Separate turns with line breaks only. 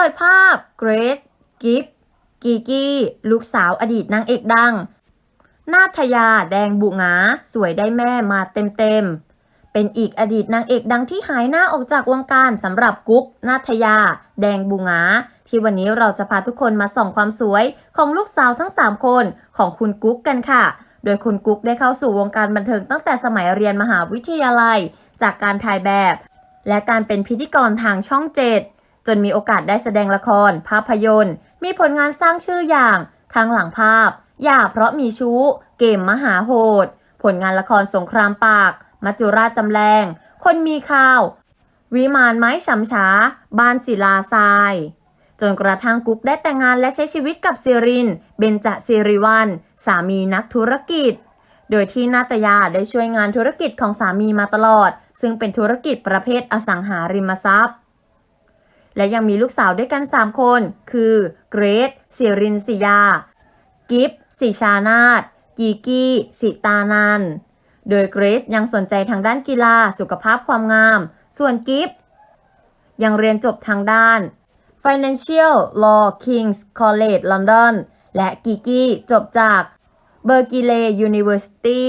ปิดภาพเกรซกิฟกีกี้ลูกสาวอดีตนางเอกดัง นาทยาแดงบุงา สวยได้แม่มาเต็มๆ เป็นอีกอดีตนางเอกดังที่หายหน้าออกจากวงการสำหรับกุ๊กนาทยา แดงบุงา ที่วันนี้เราจะพาทุกคนมาส่องความสวยของลูกสาวทั้ง 3 คนของคุณกุ๊กกันค่ะ โดยคุณกุ๊กได้เข้าสู่วงการบันเทิงตั้งแต่สมัยเรียนมหาวิทยาลัย จากการถ่ายแบบ และการเป็นพิธีกรทางช่องเจ็ด จนมีโอกาสได้แสดงละคร ภาพยนตร์ มีผลงานสร้างชื่ออย่างข้างหลังภาพ อย่าเพราะมีชู้ เกมมหาโหด ผลงานละครสงครามปาก มัจจุราชจำแรง คนมีข่าว วิมานไม้ฉำช้า บ้านศิลาทราย จนกระทั่งกุ๊กได้แต่งงานและใช้ชีวิตกับซิริน เบญจสิริวัลสามีนักธุรกิจ โดยที่นาตยาได้ช่วยงานธุรกิจของสามีมาตลอด ซึ่งเป็นธุรกิจประเภทอสังหาริมทรัพย์ และยังมีลูกสาวด้วยกัน 3 คน คือเกรซสิรินสิยา กิฟสิชานาตกีกี้สิตานัน โดยเกรซยังสนใจทางด้านกีฬาสุขภาพความงาม ส่วนกิฟยังเรียนจบทางด้าน Financial Law King's College London และกิกี้จบจาก b e r k e l e y University